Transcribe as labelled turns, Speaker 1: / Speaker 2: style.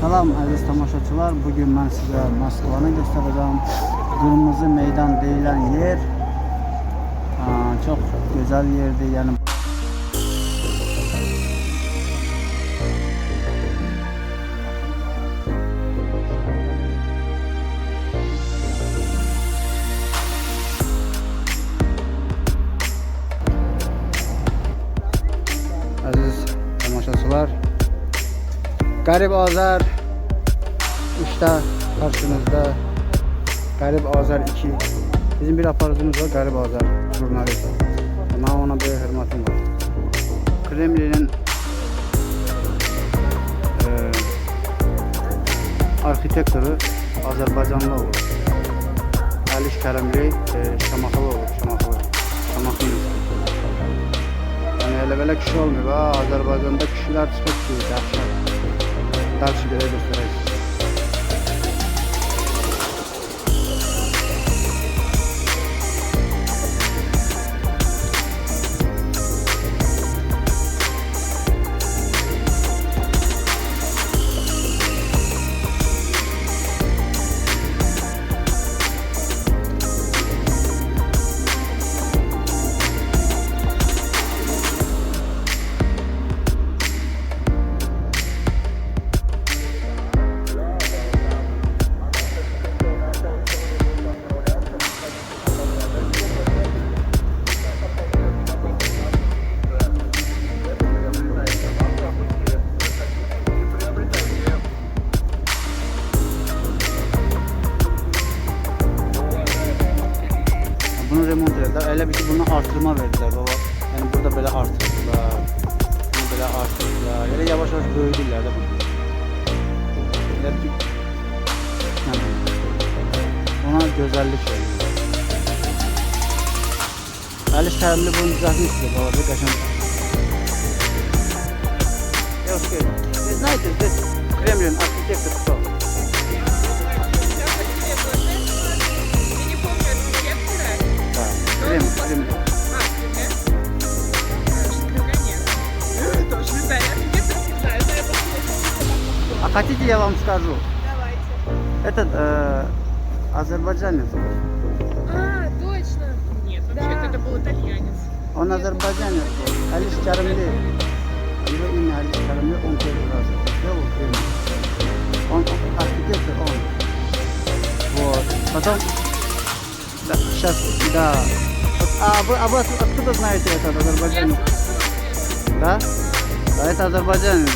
Speaker 1: Salam aziz tamaşaçılar. Bugün ben size Moskvanı göstereceğim. Kırmızı Meydan deyilen yer. Aa, çok güzel yerdi yani. Aziz tamaşaçılar. Garip Azar işte karşınızda Garip Azar 2 Bizim bir aparatımız var Garip Azar jurnalist Ama ona böyle hürmetim var Kremlin'in eee arxitektoru Azərbaycanlı olur. Əliş Kərimli e, Şamaxılı olur, Şamaxılı. Şamaxılı. Yəni elə belə kişi olmuyor. Ha, Azərbaycanda kişilər çıxıb ki. dalszy wiele dostarajcie. Bunu remont verdiler. Öyle bir şey buna artırma verdiler baba. Yani burada böyle artırdılar. Bunu böyle artırdılar. Öyle yavaş yavaş büyüdüler de bunu. Dediler ki yani ona güzellik verdiler. Ali Şerli bunu düzeltmek istiyor baba. Bir kaşın.
Speaker 2: Yok ki. Biz ne
Speaker 1: yapıyoruz? Kremlin architecture.
Speaker 2: А
Speaker 1: хотите я вам скажу?
Speaker 2: Давайте.
Speaker 1: Этот э, азербайджанец.
Speaker 2: А, точно. Нет, вообще-то это был итальянец.
Speaker 1: Он азербайджанец. был. Алиш Карамли. Его имя Алиш Карамли, он первый раз это сделал в. Он архитектор, он. Вот. Потом, да, сейчас, да. А вы, а вы от- откуда знаете этот азербайджанец? Да? Да, это азербайджанец.